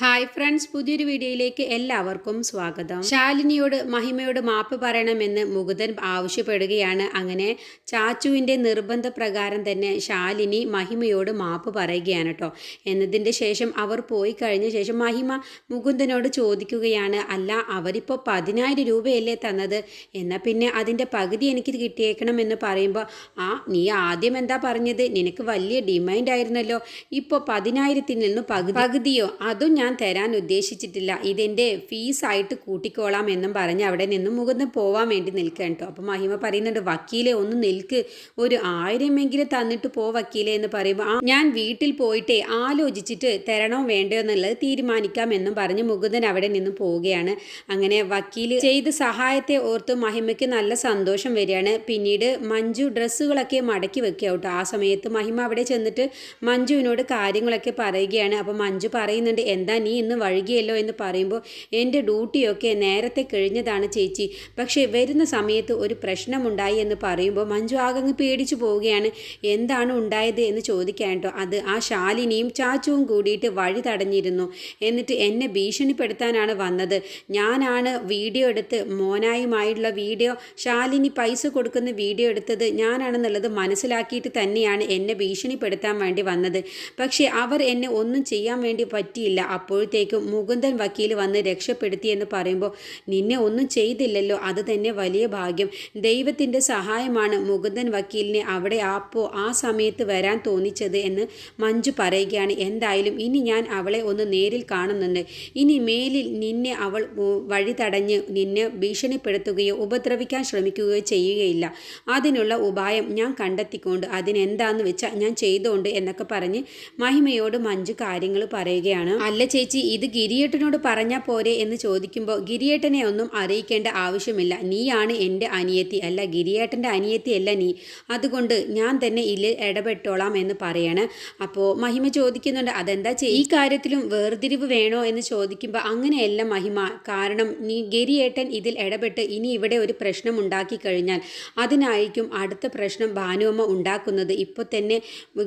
Hi friends പുതിയൊരു വീഡിയോയിലേക്ക് എല്ലാവർക്കും സ്വാഗതം. ശാലിനിയോട് മഹിമയോട് മാപ്പ് പറയണമെന്ന് മുകുതൻ ആവശ്യപ്പെടുകയാണ്. അങ്ങനെ ചാച്ചുവിന്റെ നിർബന്ധപ്രകാരം തന്നെ ശാലിനി മഹിമയോട് മാപ്പ് പറയുകയാണ് കേട്ടോ എന്നതിന്റെ ശേഷം അവർ പോയി കഴിഞ്ഞ ശേഷം മഹിമ മുകുന്ദനോട് ചോദിക്കുകയാണ് അല്ല അവരിപ്പോൾ പതിനായിരം രൂപയല്ലേ തന്നത്? എന്നാൽ പിന്നെ അതിന്റെ പകുതി എനിക്ക് കിട്ടിയേക്കണം എന്ന് പറയുമ്പോൾ ആ നീ ആദ്യം എന്താ പറഞ്ഞത്? നിനക്ക് വലിയ ഡിമാൻഡ് ആയിരുന്നല്ലോ ഇപ്പോൾ പതിനായിരത്തിൽ നിന്ന് പകുതി പകുതിയോ? അതും ഞാൻ തരാൻ ഉദ്ദേശിച്ചിട്ടില്ല. ഇതെന്റെ ഫീസായിട്ട് കൂട്ടിക്കോളാം എന്നും പറഞ്ഞ് അവിടെ നിന്നും മുകുന്ദൻ പോവാൻ വേണ്ടി നിൽക്കാൻ കേട്ടോ അപ്പോൾ മഹിമ പറയുന്നുണ്ട് വക്കീലെ ഒന്ന് നിൽക്ക്. ഒരു ആയിരമെങ്കിലും തന്നിട്ട് പോ വക്കീലെ എന്ന് പറയുമ്പോൾ ആ ഞാൻ വീട്ടിൽ പോയിട്ടേ ആലോചിച്ചിട്ട് തരണോ വേണ്ടോ എന്നുള്ളത് തീരുമാനിക്കാം എന്നും പറഞ്ഞ് മുകുന്ദൻ അവിടെ നിന്നും പോവുകയാണ്. അങ്ങനെ വക്കീൽ ചെയ്ത സഹായത്തെ ഓർത്ത് മഹിമയ്ക്ക് നല്ല സന്തോഷം വരികയാണ്. പിന്നീട് മഞ്ജു ഡ്രസ്സുകളൊക്കെ മടക്കി വെക്കുക കേട്ടോ ആ സമയത്ത് മഹിമ അവിടെ ചെന്നിട്ട് മഞ്ജുവിനോട് കാര്യങ്ങളൊക്കെ പറയുകയാണ്. അപ്പോൾ മഞ്ജു പറയുന്നുണ്ട് എന്താ നീ ഇന്ന് വഴുകിയല്ലോ എന്ന് പറയുമ്പോൾ എന്റെ ഡ്യൂട്ടിയൊക്കെ നേരത്തെ കഴിഞ്ഞതാണ് ചേച്ചി. പക്ഷേ വരുന്ന സമയത്ത് ഒരു പ്രശ്നമുണ്ടായി എന്ന് പറയുമ്പോൾ മഞ്ജു ആകങ്ങ് പേടിച്ചു പോവുകയാണ്. എന്താണ് ഉണ്ടായത് എന്ന് ചോദിക്കാൻ അത് ആ ശാലിനിയും ചാച്ചുവും കൂടിയിട്ട് വഴി തടഞ്ഞിരുന്നു. എന്നിട്ട് എന്നെ ഭീഷണിപ്പെടുത്താനാണ് വന്നത്. ഞാനാണ് വീഡിയോ എടുത്ത് മോനായുമായിട്ടുള്ള വീഡിയോ ശാലിനി പൈസ കൊടുക്കുന്ന വീഡിയോ എടുത്തത് ഞാനാണെന്നുള്ളത് മനസ്സിലാക്കിയിട്ട് തന്നെയാണ് എന്നെ ഭീഷണിപ്പെടുത്താൻ വേണ്ടി വന്നത്. പക്ഷേ അവർ എന്നെ ഒന്നും ചെയ്യാൻ വേണ്ടി പറ്റിയില്ല. അപ്പോഴത്തേക്കും മുകുന്ദൻ വക്കീൽ വന്ന് രക്ഷപ്പെടുത്തി എന്ന് പറയുമ്പോൾ നിന്നെ ഒന്നും ചെയ്തില്ലല്ലോ അത് തന്നെ വലിയ ഭാഗ്യം. ദൈവത്തിന്റെ സഹായമാണ് മുകുന്ദൻ വക്കീലിനെ അവിടെ അപ്പോൾ ആ സമയത്ത് വരാൻ തോന്നിച്ചത് എന്ന് മഞ്ജു പറയുകയാണ്. എന്തായാലും ഇനി ഞാൻ അവളെ ഒന്ന് നേരിൽ കാണുന്നുണ്ട്. ഇനി മേലിൽ നിന്നെ അവൾ വഴി തടഞ്ഞ് നിന്നെ ഭീഷണിപ്പെടുത്തുകയോ ഉപദ്രവിക്കാൻ ശ്രമിക്കുകയോ ചെയ്യുകയില്ല. അതിനുള്ള ഉപായം ഞാൻ കണ്ടെത്തിക്കൊണ്ട് അതിനെന്താന്ന് വെച്ചാൽ ഞാൻ ചെയ്തോണ്ട് എന്നൊക്കെ പറഞ്ഞ് മഹിമയോട് മഞ്ജു കാര്യങ്ങൾ പറയുകയാണ്. അല്ല ചേച്ചി ഇത് ഗിരിയേട്ടനോട് പറഞ്ഞാൽ പോരെ എന്ന് ചോദിക്കുമ്പോൾ ഗിരിയേട്ടനെ ഒന്നും അറിയിക്കേണ്ട ആവശ്യമില്ല. നീയാണ് എന്റെ അനിയത്തി. അല്ല ഗിരിയേട്ടന്റെ അനിയത്തിയല്ല നീ. അതുകൊണ്ട് ഞാൻ തന്നെ ഇതിൽ ഇടപെട്ടോളാം എന്ന് പറയാണ്. അപ്പോൾ മഹിമ ചോദിക്കുന്നുണ്ട് അതെന്താ ചെയ്യും ഈ കാര്യത്തിലും വേർതിരിവ് വേണോ എന്ന് ചോദിക്കുമ്പോൾ അങ്ങനെയല്ല മഹിമ. കാരണം നീ ഗിരിയേട്ടൻ ഇതിൽ ഇടപെട്ട് ഇനി ഇവിടെ ഒരു പ്രശ്നം ഉണ്ടാക്കി കഴിഞ്ഞാൽ അതിനായിരിക്കും അടുത്ത പ്രശ്നം ഭാനുവമ്മ ഉണ്ടാക്കുന്നത്. ഇപ്പോൾ തന്നെ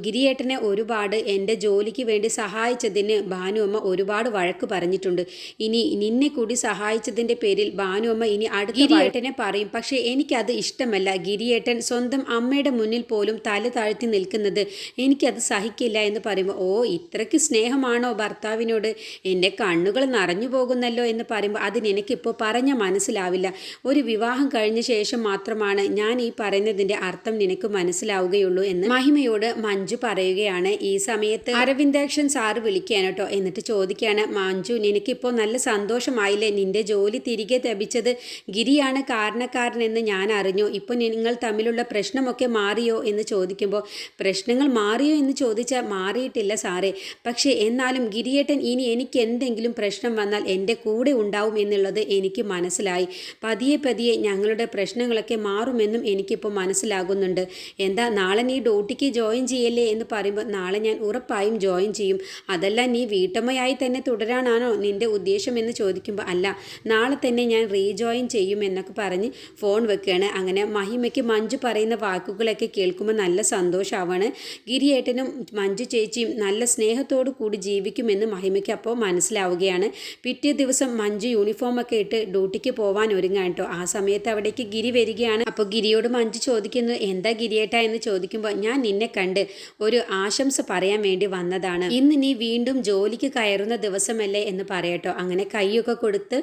ഗിരിയേട്ടനെ ഒരുപാട് എന്റെ ജോലിക്ക് വേണ്ടി സഹായിച്ചതിന് ഭാനുവമ്മ ഒരുപാട് വഴക്ക് പറഞ്ഞിട്ടുണ്ട്. ഇനി നിന്നെ കൂടി സഹായിച്ചതിന്റെ പേരിൽ ഭാനുവമ്മ ഇനി അടുത്ത ഗിരിയേട്ടനെ പറയും. പക്ഷേ എനിക്കത് ഇഷ്ടമല്ല. ഗിരിയേട്ടൻ സ്വന്തം അമ്മയുടെ മുന്നിൽ പോലും തല താഴ്ത്തി നിൽക്കുന്നത് എനിക്കത് സഹിക്കില്ല എന്ന് പറയുമ്പോൾ ഓ ഇത്രയ്ക്ക് സ്നേഹമാണോ ഭർത്താവിനോട്? എന്റെ കണ്ണുകൾ നിറഞ്ഞു പോകുന്നല്ലോ എന്ന് പറയുമ്പോൾ അത് എനിക്കിപ്പോൾ പറഞ്ഞ മനസ്സിലാവില്ല. ഒരു വിവാഹം കഴിഞ്ഞ ശേഷം മാത്രമാണ് ഞാൻ ഈ പറയുന്നതിന്റെ അർത്ഥം നിനക്ക് മനസ്സിലാവുകയുള്ളൂ എന്ന് മഹിമയോട് മഞ്ജു പറയുകയാണ്. ഈ സമയത്ത് അരവിന്ദാക്ഷൻ സാറ് വിളിക്കുകയാണ് കേട്ടോ. എന്നിട്ട് ചോദിക്കുകയാണ് മാഞ്ജു നിനക്കിപ്പോൾ നല്ല സന്തോഷമായില്ലേ? നിന്റെ ജോലി തിരികെ ലഭിച്ചത് ഗിരിയാണ് കാരണക്കാരനെന്ന് ഞാൻ അറിഞ്ഞു. ഇപ്പോൾ നിങ്ങൾ തമ്മിലുള്ള പ്രശ്നമൊക്കെ മാറിയോ? എന്ന് ചോദിക്കുമ്പോൾ പ്രശ്നങ്ങൾ മാറിയോ? എന്ന് ചോദിച്ചാൽ മാറിയിട്ടില്ല സാറേ. പക്ഷേ എന്നാലും ഗിരിയേട്ടൻ ഇനി എനിക്ക് എന്തെങ്കിലും പ്രശ്നം വന്നാൽ എന്റെ കൂടെ ഉണ്ടാവും എന്നുള്ളത് എനിക്ക് മനസ്സിലായി. പതിയെ പതിയെ ഞങ്ങളുടെ പ്രശ്നങ്ങളൊക്കെ മാറുമെന്നും എനിക്കിപ്പോൾ മനസ്സിലാകുന്നുണ്ട്. എന്താ നാളെ നീ ഡ്യൂട്ടിക്ക് ജോയിൻ ചെയ്യല്ലേ? എന്ന് പറയുമ്പോൾ നാളെ ഞാൻ ഉറപ്പായും ജോയിൻ ചെയ്യും. അതല്ല നീ വീട്ടമ്മയായി തന്നെ തുടരാനാണോ നിന്റെ ഉദ്ദേശമെന്ന് ചോദിക്കുമ്പോൾ അല്ല. നാളെ തന്നെ ഞാൻ റീജോയിൻ ചെയ്യും എന്നൊക്കെ പറഞ്ഞ് ഫോൺ വെക്കുകയാണ് അങ്ങനെ മഹിമയ്ക്ക് മഞ്ജു പറയുന്ന വാക്കുകളൊക്കെ കേൾക്കുമ്പോൾ നല്ല സന്തോഷമാവാണ് ഗിരിയേട്ടനും മഞ്ജു ചേച്ചിയും നല്ല സ്നേഹത്തോടു കൂടി ജീവിക്കുമെന്ന് മഹിമയ്ക്ക് അപ്പോൾ മനസ്സിലാവുകയാണ്. പിറ്റേ ദിവസം മഞ്ജു യൂണിഫോമൊക്കെ ഇട്ട് ഡ്യൂട്ടിക്ക് പോവാൻ ഒരുങ്ങാൻ കേട്ടോ. ആ സമയത്ത് അവിടേക്ക് ഗിരി വരികയാണ്. അപ്പോൾ ഗിരിയോട് മഞ്ജു ചോദിക്കുന്നു എന്താ ഗിരിയേട്ട? എന്ന് ചോദിക്കുമ്പോൾ ഞാൻ നിന്നെ കണ്ട് ഒരു ആശംസ പറയാൻ വേണ്ടി വന്നതാണ്. ഇന്ന് നീ വീണ്ടും ജോലിക്ക് കയറുന്ന ദിവസമല്ലേ എന്ന് പറയട്ടോ. അങ്ങനെ കൈയൊക്കെ കൊടുത്ത്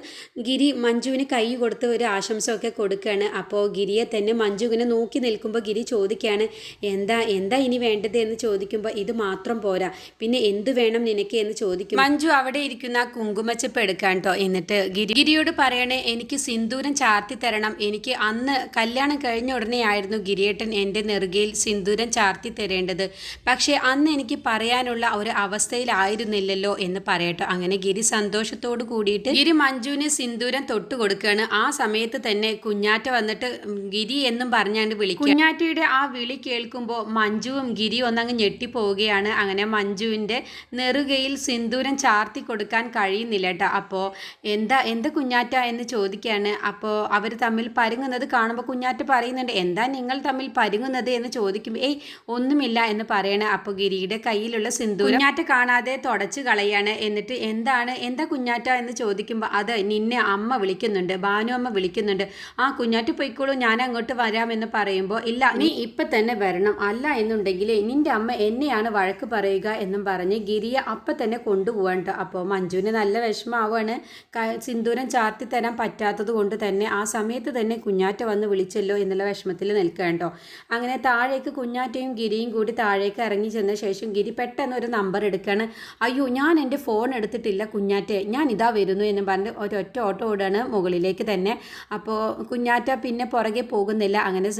ഗിരി മഞ്ജുവിന് കൈ കൊടുത്ത് ഒരു ആശംസ ഒക്കെ കൊടുക്കുകയാണ്. അപ്പോൾ ഗിരിയെ തന്നെ മഞ്ജു ഇങ്ങനെ നോക്കി നിൽക്കുമ്പോൾ ഗിരി ചോദിക്കുകയാണ് എന്താ എന്താ ഇനി വേണ്ടത്? എന്ന് ചോദിക്കുമ്പോൾ ഇത് മാത്രം പോരാ. പിന്നെ എന്ത് വേണം നിനക്ക്? എന്ന് ചോദിക്കും. മഞ്ജു അവിടെ ഇരിക്കുന്ന കുങ്കുമച്ചപ്പ് എടുക്കാൻ കേട്ടോ എന്നിട്ട് ഗിരി ഗിരിയോട് പറയണേ എനിക്ക് സിന്ദൂരം ചാർത്തി തരണം. എനിക്ക് അന്ന് കല്യാണം കഴിഞ്ഞ ഉടനെ ആയിരുന്നു ഗിരിയേട്ടൻ എന്റെ നെറുകയിൽ സിന്ദൂരം ചാർത്തി തരേണ്ടത്. പക്ഷേ അന്ന് എനിക്ക് പറയാനുള്ള ഒരു അവസ്ഥയിലായിരുന്നില്ലല്ലോ എന്ന് പറയട്ടോ. അങ്ങനെ ഗിരി സന്തോഷത്തോട് കൂടിയിട്ട് ഗിരി മഞ്ജുവിന് സിന്ദൂരം തൊട്ട് കൊടുക്കുകയാണ്. ആ സമയത്ത് തന്നെ കുഞ്ഞാറ്റ വന്നിട്ട് ഗിരി എന്നും പറഞ്ഞാണ്ട് വിളിക്കും. കുഞ്ഞാറ്റയുടെ ആ വിളി കേൾക്കുമ്പോൾ മഞ്ജുവും ഗിരി ഒന്നങ്ങ് ഞെട്ടിപ്പോവുകയാണ്. അങ്ങനെ മഞ്ജുവിന്റെ നെറുകയിൽ സിന്ദൂരം ചാർത്തി കൊടുക്കാൻ കഴിയുന്നില്ല കേട്ടോ. അപ്പോൾ എന്താ എന്താ കുഞ്ഞാറ്റ എന്ന് ചോദിക്കുകയാണ് അപ്പോൾ അവർ തമ്മിൽ പരുങ്ങുന്നത് കാണുമ്പോൾ കുഞ്ഞാറ്റ പറയുന്നുണ്ട് എന്താ നിങ്ങൾ തമ്മിൽ പരുങ്ങുന്നത്? എന്ന് ചോദിക്കുമ്പോൾ ഏയ് ഒന്നുമില്ല എന്ന് പറയണ. അപ്പോൾ ഗിരിയുടെ കയ്യിലുള്ള സിന്ദൂരം കുഞ്ഞാറ്റ കാണാതെ തുടച്ച് കളയാണ്. എന്നിട്ട് എന്താണ് എന്താ കുഞ്ഞാറ്റ എന്ന് ചോദിക്കുമ്പോൾ അത് നിന്നെ അമ്മ വിളിക്കുന്നുണ്ട് ഭാനു അമ്മ വിളിക്കുന്നുണ്ട്. ആ കുഞ്ഞാറ്റ പോയിക്കോളൂ ഞാൻ അങ്ങോട്ട് വരാമെന്ന് പറയുമ്പോൾ ഇല്ല നീ ഇപ്പം തന്നെ വരണം അല്ല എന്നുണ്ടെങ്കിൽ നിന്റെ അമ്മ എന്നെയാണ് വഴക്ക് പറയുക എന്നും പറഞ്ഞ് ഗിരിയെ അപ്പം തന്നെ കൊണ്ടുപോകണ്ട അപ്പോൾ മഞ്ജുവിന് നല്ല വിഷമാവാണ് ക- സിന്ദൂരം ചാർത്തി തരാൻ പറ്റാത്തത് കൊണ്ട് തന്നെ ആ സമയത്ത് തന്നെ കുഞ്ഞാറ്റ വന്ന് വിളിച്ചല്ലോ എന്നുള്ള വിഷമത്തിൽ നിൽക്കണ്ടോ അങ്ങനെ താഴേക്ക് കുഞ്ഞാറ്റയും ഗിരിയും കൂടി താഴേക്ക് ഇറങ്ങി ചെന്ന ശേഷം ഗിരി പെട്ടെന്ന് ഒരു നമ്പർ എടുക്കുകയാണ് അയ്യോ ഞാൻ എന്റെ ഫോൺ എടുത്തിട്ടില്ല കുഞ്ഞാറ്റ. ഞാൻ ഇതാ വരുന്നു എന്ന് പറഞ്ഞ് ഒരൊറ്റ ഓട്ടോ ഓടാണ് മുകളിലേക്ക് തന്നെ. അപ്പോൾ കുഞ്ഞാറ്റ പിന്നെ പുറകെ പോകുന്നില്ല. അങ്ങനെ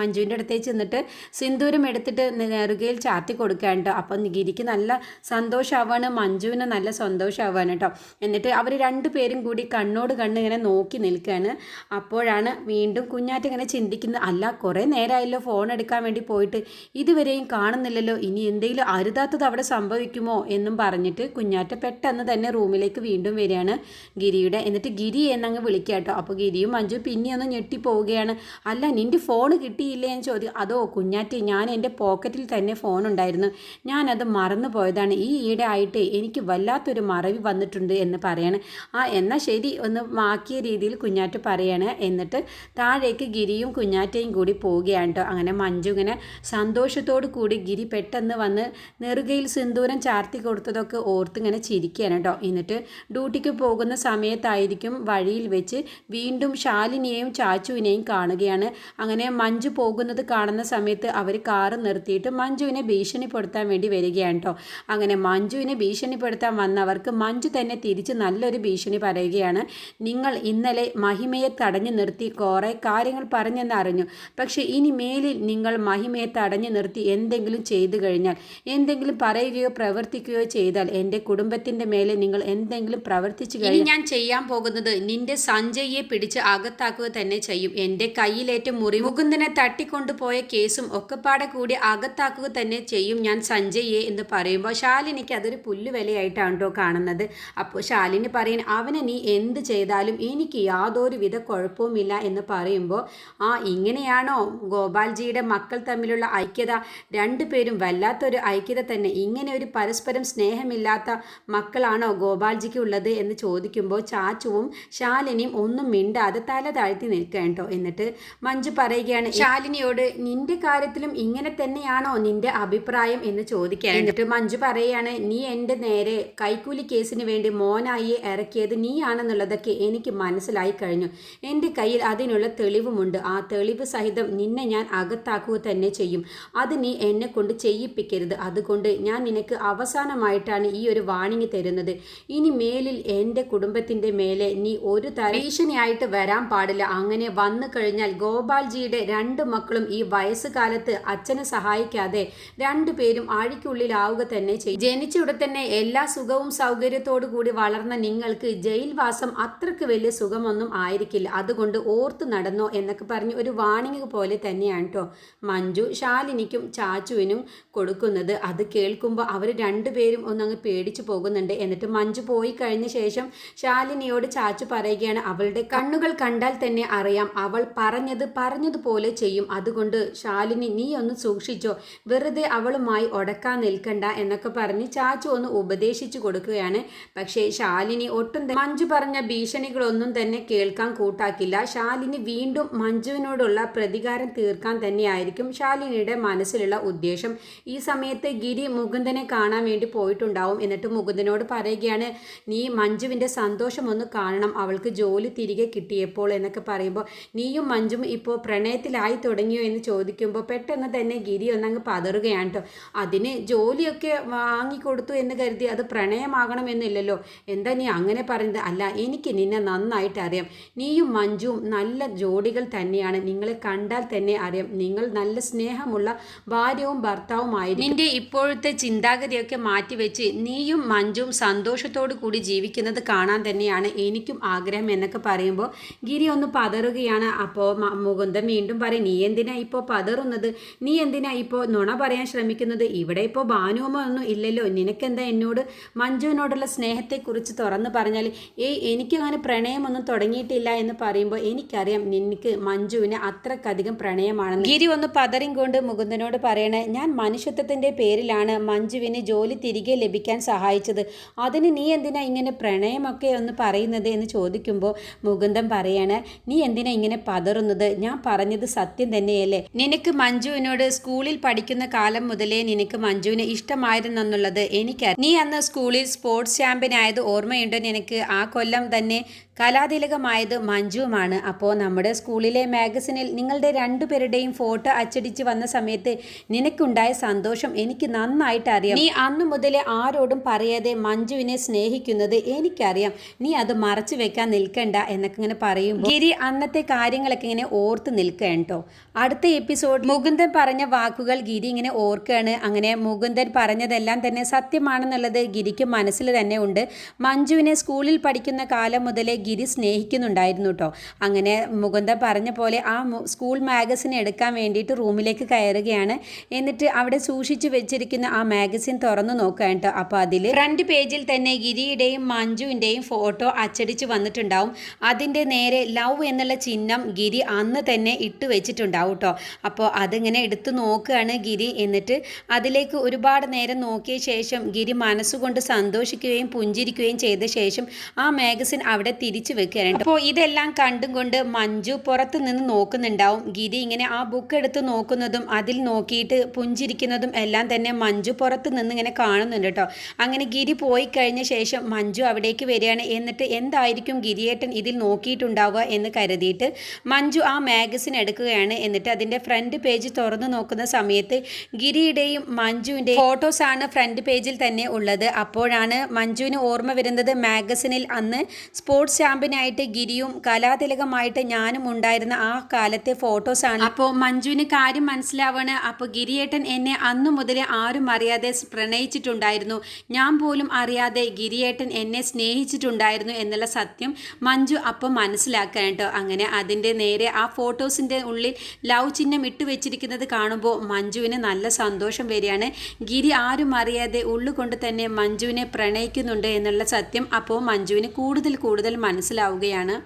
മഞ്ജുവിന്റെ അടുത്തേക്ക് ചെന്നിട്ട് സിന്ദൂരം എടുത്തിട്ട് നെറുകയിൽ ചാർത്തി കൊടുക്കുകയാണ് കേട്ടോ. അപ്പം ഗിരിക്ക് നല്ല സന്തോഷമാവാണ് മഞ്ജുവിന് നല്ല സന്തോഷമാവാണ് കേട്ടോ. എന്നിട്ട് അവർ രണ്ടുപേരും കൂടി കണ്ണോട് കണ്ണ് ഇങ്ങനെ നോക്കി നിൽക്കുകയാണ്. അപ്പോഴാണ് വീണ്ടും കുഞ്ഞാറ്റ ഇങ്ങനെ ചിന്തിക്കുന്നത്. അല്ല കുറേ നേരമായല്ലോ ഫോൺ എടുക്കാൻ വേണ്ടി പോയിട്ട്. ഇതുവരെയും കാണുന്നില്ലല്ലോ. ഇനി എന്തെങ്കിലും അരുതാത്തത് അവിടെ സംഭവിക്കുമോ എന്നും പറഞ്ഞിട്ട് കുഞ്ഞാറ്റ പെട്ടെന്ന് തന്നെ റൂമിലേക്ക് വീണ്ടും വരികയാണ് ഗിരിയുടെ. എന്നിട്ട് ഗിരി എന്നങ്ങ് വിളിക്കുക കേട്ടോ. അപ്പോൾ ഗിരിയും മഞ്ജു പിന്നെയൊന്ന് ഞെട്ടിപ്പോവുകയാണ്. അല്ല നിന്റെ ഫോൺ കിട്ടിയില്ലേ എന്ന് ചോദ്യം അതോ കുഞ്ഞാറ്റ ഞാൻ എന്റെ പോക്കറ്റിൽ തന്നെ ഫോൺ ഉണ്ടായിരുന്നു. ഞാനത് മറന്നു പോയതാണ്. ഈ ഈയിടെ ആയിട്ട് എനിക്ക് വല്ലാത്തൊരു മറവി വന്നിട്ടുണ്ട് എന്ന് പറയാണ്. ആ എന്നാൽ ശരി ഒന്ന് മാക്കിയ രീതിയിൽ കുഞ്ഞാറ്റ പറയാണ്. എന്നിട്ട് താഴേക്ക് ഗിരിയും കുഞ്ഞാറ്റയും കൂടി പോവുകയാണ് കേട്ടോ. അങ്ങനെ മഞ്ജു ഇങ്ങനെ സന്തോഷത്തോടു കൂടി ഗിരി പെട്ടെന്ന് വന്ന് നെറുകയിൽ സിന്ദൂരം ചാർത്തി കൊടുത്തതൊക്കെ ഓർത്ത് ഇങ്ങനെ ചിരിക്കുകയാണ് കേട്ടോ. എന്നിട്ട് ഡ്യൂട്ടിക്ക് പോകുന്ന സമയത്തായിരിക്കും വഴിയിൽ വെച്ച് വീണ്ടും ശാലിനിയെയും ചാച്ചുവിനെയും കാണുകയാണ്. അങ്ങനെ മഞ്ജു പോകുന്നത് കാണുന്ന സമയത്ത് അവർ കാറ് നിർത്തിയിട്ട് മഞ്ജുവിനെ ഭീഷണിപ്പെടുത്താൻ വേണ്ടി വരികയാണ് കേട്ടോ. അങ്ങനെ മഞ്ജുവിനെ ഭീഷണിപ്പെടുത്താൻ വന്നവർക്ക് മഞ്ജു തന്നെ തിരിച്ച് നല്ലൊരു ഭീഷണി പറയുകയാണ്. നിങ്ങൾ ഇന്നലെ മഹിമയെ തടഞ്ഞു നിർത്തി കുറേ കാര്യങ്ങൾ പറഞ്ഞെന്ന് അറിഞ്ഞു. പക്ഷേ ഇനി മേലിൽ നിങ്ങൾ മഹിമയെ തടഞ്ഞു നിർത്തി എന്തെങ്കിലും ചെയ്തു കഴിഞ്ഞാൽ എന്തെങ്കിലും പറയുകയോ പ്രവർത്തിക്കുകയോ ചെയ്താൽ എന്റെ കുടുംബത്തിന്റെ മേലെ നിങ്ങൾ എന്തെങ്കിലും പ്രവർത്തിച്ചു കഴിഞ്ഞാൽ ഞാൻ ചെയ്യാൻ പോകുന്നത് നിന്റെ സഞ്ജയ്യെ പിടിച്ച് അകത്താക്കുക തന്നെ ചെയ്യും. എന്റെ കയ്യിലേറ്റ മുറി മുകുന്ദനെ തട്ടിക്കൊണ്ടുപോയ കേസും ഒക്കെപ്പാടെ കൂടി അകത്താക്കുക തന്നെ ചെയ്യും ഞാൻ സഞ്ജയ്യെ എന്ന് പറയുമ്പോൾ. ശാലിനിക്ക് അതൊരു പുല്ലുവിലയായിട്ടാണ് കേട്ടോ കാണുന്നത്. അപ്പോൾ ശാലിനി പറയും അവനെ നീ എന്ത് ചെയ്താലും എനിക്ക് യാതൊരു വിധ കുഴപ്പവുമില്ല എന്ന് പറയുമ്പോൾ ആ ഇങ്ങനെയാണോ? ഗോപാൽജിയുടെ മക്കൾ തമ്മിലുള്ള ഐക്യത. രണ്ടുപേരും വല്ലാത്തൊരു ഐക്യത തന്നെ. ഇങ്ങനെ ഒരു പരസ്പരം സ്നേഹമില്ലാത്ത മക്കളാണോ ഗോപാൽജിക്ക് ഉള്ളത് എന്ന് ചോദിക്കുമ്പോൾ ചാച്ചുവും ശാലിനിയും ഒന്നും മിണ്ടാതെ തല താഴ്ത്തി നിൽക്കേണ്ടോ എന്നിട്ട് മഞ്ജു പറയുകയാണ് ശാലിനിയോട് നിന്റെ കാര്യത്തിലും ഇങ്ങനെ തന്നെയാണോ നിന്റെ അഭിപ്രായം എന്ന് ചോദിക്കാൻ എന്നിട്ട് മഞ്ജു പറയുകയാണ് നീ എന്റെ നേരെ കൈക്കൂലി കേസിന് വേണ്ടി മോനായി ഇറക്കിയത് നീയാണെന്നുള്ളതൊക്കെ എനിക്ക് മനസ്സിലായി കഴിഞ്ഞു. എന്റെ കയ്യിൽ അതിനുള്ള തെളിവുമുണ്ട്. ആ തെളിവ് സഹിതം നിന്നെ ഞാൻ അകത്താക്കുക തന്നെ ചെയ്യും. അത് നീ എന്നെ കൊണ്ട് ചെയ്യിപ്പിക്കരുത്. അതുകൊണ്ട് ഞാൻ നിനക്ക് അവസാനമായിട്ടാണ് ഈ ഒരു വാണിംഗ് തരുന്നത്. ഇനി മേലിൽ എന്റെ കുടുംബത്തിന്റെ മേലെ നീ ഒരു തര ഭീഷണിയായിട്ട് വരാൻ പാടില്ല. അങ്ങനെ വന്നു കഴിഞ്ഞാൽ ഗോപാൽജിയുടെ രണ്ട് മക്കളും ഈ വയസ്സുകാലത്ത് അച്ഛനെ സഹായിക്കാതെ രണ്ടുപേരും ആഴിക്കുള്ളിലാവുക തന്നെ ചെയ്യും. ജനിച്ചുടൻ തന്നെ എല്ലാ സുഖവും സൗകര്യത്തോടു കൂടി വളർന്ന നിങ്ങൾക്ക് ജയിൽവാസം അത്രയ്ക്ക് വലിയ സുഖമൊന്നും ആയിരിക്കില്ല. അതുകൊണ്ട് ഓർത്ത് നടന്നോ എന്നൊക്കെ പറഞ്ഞ് ഒരു വാണിംഗ് പോലെ തന്നെയാണ് കേട്ടോ മഞ്ജു ശാലിനിക്കും ചാച്ചുവിനും കൊടുക്കുന്നത്. അത് കേൾക്കുമ്പോൾ അവർ രണ്ടുപേരും ഒന്നങ്ങ് പേടിച്ചു പോകുന്നുണ്ട്. എന്നിട്ട് മഞ്ജു പോയി കഴിഞ്ഞ ശേഷം ശാലിനിയോട് ചാച്ചു പറയുകയാണ് അവളുടെ കണ്ണുകൾ കണ്ടാൽ തന്നെ അറിയാം. അവൾ പറഞ്ഞത് പറഞ്ഞതുപോലെ ചെയ്യും. അതുകൊണ്ട് ശാലിനി നീ ഒന്ന് സൂക്ഷിച്ചോ. വെറുതെ അവളുമായി ഉടക്കാൻ നിൽക്കണ്ട എന്നൊക്കെ പറഞ്ഞ് ചാച്ചു ഒന്ന് ഉപദേശിച്ചു കൊടുക്കുകയാണ്. പക്ഷേ ശാലിനി ഒട്ടും മഞ്ജു പറഞ്ഞ ഭീഷണികളൊന്നും തന്നെ കേൾക്കാൻ കൂട്ടാക്കില്ല. ശാലിനി വീണ്ടും മഞ്ജുവിനോടുള്ള പ്രതികാരം തീർക്കാൻ തന്നെയായിരിക്കും ശാലിനിയുടെ മനസ്സിലുള്ള ഉദ്ദേശം. ഈ സമയത്ത് ഗിരി മുകുന്ദനെ കാണാൻ വേണ്ടി പോയിട്ടുണ്ടാവും. എന്നിട്ട് മുകുന്ദനോട് പറയുകയാണ് നീ മഞ്ജുവിന്റെ സന്തോഷം ഒന്ന് കാണണം. അവൾക്ക് ജോലി തിരികെ കിട്ടിയപ്പോൾ എന്നൊക്കെ പറയുമ്പോൾ നീയും മഞ്ജും ഇപ്പോൾ പ്രണയത്തിലായി തുടങ്ങിയോ? എന്ന് ചോദിക്കുമ്പോൾ പെട്ടെന്ന് തന്നെ ഗിരി ഒന്നങ്ങ് പതറുകയാണ് കേട്ടോ അതിന് ജോലിയൊക്കെ വാങ്ങിക്കൊടുത്തു എന്ന് കരുതി അത് പ്രണയമാകണമെന്നില്ലല്ലോ. എന്താ നീ അങ്ങനെ പറയുന്നത്? അല്ല എനിക്ക് നിന്നെ നന്നായിട്ട് അറിയാം. നീയും മഞ്ജുവും നല്ല ജോഡികൾ തന്നെയാണ്. നിങ്ങളെ കണ്ടാൽ തന്നെ അറിയാം. നിങ്ങൾ നല്ല സ്നേഹമുള്ള ഭാര്യവും ഭർത്താവുമായി നിന്റെ ഇപ്പോഴത്തെ ചിന്താഗതിയൊക്കെ മാറ്റിവെച്ച് നീയും മഞ്ജും സന്തോഷത്തോടു കൂടി ജീവിക്കുന്നത് കാണാൻ തന്നെയാണ് എനിക്കും ആഗ്രഹം എന്നൊക്കെ പറയുമ്പോൾ ഗിരി ഒന്ന് പതറുകയാണ്. അപ്പോൾ മുകുന്ദൻ വീണ്ടും പറയും നീ എന്തിനാ ഇപ്പോൾ പതറുന്നത്? നീ എന്തിനാ ഇപ്പോൾ നുണ പറയാൻ ശ്രമിക്കുന്നത്? ഇവിടെ ഇപ്പോൾ ഭാനുവമ്മ ഒന്നും ഇല്ലല്ലോ. നിനക്കെന്താ എന്നോട് മഞ്ജുവിനോടുള്ള സ്നേഹത്തെക്കുറിച്ച് തുറന്നു പറഞ്ഞാൽ ഏയ് എനിക്കങ്ങനെ പ്രണയമൊന്നും തുടങ്ങിയിട്ടില്ല എന്ന് പറയുമ്പോൾ എനിക്കറിയാം നിനക്ക് മഞ്ജുവിന് അത്രക്കധികം പ്രണയമാണെന്ന്. ഗിരി ഒന്ന് പതറിയും കൊണ്ട് മുകുന്ദനോട് പറയണേ ഞാൻ മനുഷ്യത്വത്തിന്റെ പേരിലാണ് മഞ്ജുവിന് ജോലി തിരികെ ലഭിക്കാൻ സഹായിക്കുന്നത് സഹായിച്ചത്. അതിന് നീ എന്തിനാ ഇങ്ങനെ പ്രണയമൊക്കെ ഒന്ന് പറയുന്നത് എന്ന് ചോദിക്കുമ്പോൾ മുകുന്ദൻ പറയാണ് നീ എന്തിനാ ഇങ്ങനെ പതറുന്നത്? ഞാൻ പറഞ്ഞത് സത്യം തന്നെയല്ലേ? നിനക്ക് മഞ്ജുവിനോട് സ്കൂളിൽ പഠിക്കുന്ന കാലം മുതലേ നിനക്ക് മഞ്ജുവിനെ ഇഷ്ടമായിരുന്നെന്നുള്ളത് എനിക്കറിയാം. നീ അന്ന് സ്കൂളിൽ സ്പോർട്സ് ചാമ്പ്യൻ ആയത് ഓർമ്മയുണ്ടോ? നിനക്ക് ആ കൊല്ലം തന്നെ കലാതിലകമായത് മഞ്ജുവുമാണ്. അപ്പോൾ നമ്മുടെ സ്കൂളിലെ മാഗസിനിൽ നിങ്ങളുടെ രണ്ടുപേരുടെയും ഫോട്ടോ അച്ചടിച്ച് വന്ന സമയത്ത് നിനക്കുണ്ടായ സന്തോഷം എനിക്ക് നന്നായിട്ട് അറിയാം. നീ അന്നു മുതലേ ആരോടും പറയാതെ മഞ്ജുവിനെ സ്നേഹിക്കുന്നത് എനിക്കറിയാം. നീ അത് മറച്ചു വെക്കാൻ നിൽക്കണ്ട എന്നൊക്കെ ഇങ്ങനെ പറയുമ്പോൾ ഗിരി അന്നത്തെ കാര്യങ്ങളൊക്കെ ഇങ്ങനെ ഓർത്ത് നിൽക്കുകയാണ് കേട്ടോ അടുത്ത എപ്പിസോഡ് മുകുന്ദൻ പറഞ്ഞ വാക്കുകൾ ഗിരി ഇങ്ങനെ ഓർക്കുകയാണ്. അങ്ങനെ മുകുന്ദൻ പറഞ്ഞതെല്ലാം തന്നെ സത്യമാണെന്നുള്ളത് ഗിരിക്ക് മനസ്സിൽ തന്നെ ഉണ്ട്. മഞ്ജുവിനെ സ്കൂളിൽ പഠിക്കുന്ന കാലം മുതലേ ഗിരി സ്നേഹിക്കുന്നുണ്ടായിരുന്നു കേട്ടോ അങ്ങനെ മുകുന്ദ പറഞ്ഞ പോലെ ആ സ്കൂൾ മാഗസിൻ എടുക്കാൻ വേണ്ടിയിട്ട് റൂമിലേക്ക് കയറുകയാണ്. എന്നിട്ട് അവിടെ സൂക്ഷിച്ചു വെച്ചിരിക്കുന്ന ആ മാഗസിൻ തുറന്നു നോക്കുകയാണ് കേട്ടോ അപ്പോൾ അതിൽ ഫ്രണ്ട് പേജിൽ തന്നെ ഗിരിയുടെയും മഞ്ജുവിന്റെയും ഫോട്ടോ അച്ചടിച്ച് വന്നിട്ടുണ്ടാവും. അതിന്റെ നേരെ ലവ് എന്നുള്ള ചിഹ്നം ഗിരി അന്ന് തന്നെ ഇട്ട് വെച്ചിട്ടുണ്ടാവും കേട്ടോ അപ്പോൾ അതിങ്ങനെ എടുത്തു നോക്കുകയാണ് ഗിരി. എന്നിട്ട് അതിലേക്ക് ഒരുപാട് നേരം നോക്കിയ ശേഷം ഗിരി മനസ്സുകൊണ്ട് സന്തോഷിക്കുകയും പുഞ്ചിരിക്കുകയും ചെയ്ത ശേഷം ആ മാഗസിൻ അവിടെ തിരിച്ചു വെക്കുകയാണ് അപ്പോൾ ഇതെല്ലാം കണ്ടും കൊണ്ട് മഞ്ജു പുറത്ത് നിന്ന് നോക്കുന്നുണ്ടാവും. ഗിരി ഇങ്ങനെ ആ ബുക്ക് എടുത്ത് നോക്കുന്നതും അതിൽ നോക്കിയിട്ട് പുഞ്ചിരിക്കുന്നതും എല്ലാം തന്നെ മഞ്ജു പുറത്ത് നിന്ന് ഇങ്ങനെ കാണുന്നുണ്ട് കേട്ടോ. അങ്ങനെ ഗിരി പോയി കഴിഞ്ഞ ശേഷം മഞ്ജു അവിടേക്ക് വരികയാണ്. എന്നിട്ട് എന്തായിരിക്കും ഗിരിയേട്ടൻ ഇതിൽ നോക്കിയിട്ടുണ്ടാവുക എന്ന് കരുതിയിട്ട് മഞ്ജു ആ മാഗസിൻ എടുക്കുകയാണ്. എന്നിട്ട് അതിന്റെ ഫ്രണ്ട് പേജ് തുറന്നു നോക്കുന്ന സമയത്ത് ഗിരിയുടെയും മഞ്ജുവിന്റെയും ഫോട്ടോസാണ് ഫ്രണ്ട് പേജിൽ തന്നെ ഉള്ളത്. അപ്പോഴാണ് മഞ്ജുവിന് ഓർമ്മ വരുന്നത് മാഗസിനിൽ അന്ന് സ്പോർട്സ് ചാമ്പ്യനായിട്ട് ഗിരിയും കലാതിലകമായിട്ട് ഞാനും ഉണ്ടായിരുന്ന ആ കാലത്തെ ഫോട്ടോസാണ് അപ്പോൾ മഞ്ജുവിന് കാര്യം മനസ്സിലാവാണ്. അപ്പോൾ ഗിരിയേട്ടൻ എന്നെ അന്നു മുതലേ ആരും അറിയാതെ പ്രണയിച്ചിട്ടുണ്ടായിരുന്നു. ഞാൻ പോലും അറിയാതെ ഗിരിയേട്ടൻ എന്നെ സ്നേഹിച്ചിട്ടുണ്ടായിരുന്നു എന്നുള്ള സത്യം മഞ്ജു അപ്പോൾ മനസ്സിലാക്കാൻ കേട്ടോ. അങ്ങനെ അതിന്റെ നേരെ ആ ഫോട്ടോസിന്റെ ഉള്ളിൽ ലവ് ചിഹ്നം ഇട്ട് വെച്ചിരിക്കുന്നത് കാണുമ്പോൾ മഞ്ജുവിന് നല്ല സന്തോഷം വരികയാണ്. ഗിരി ആരും അറിയാതെ ഉള്ളുകൊണ്ട് തന്നെ മഞ്ജുവിനെ പ്രണയിക്കുന്നുണ്ട് എന്നുള്ള സത്യം അപ്പോൾ മഞ്ജുവിന് കൂടുതൽ കൂടുതൽ മനസ്സിലാവുകയാണ്.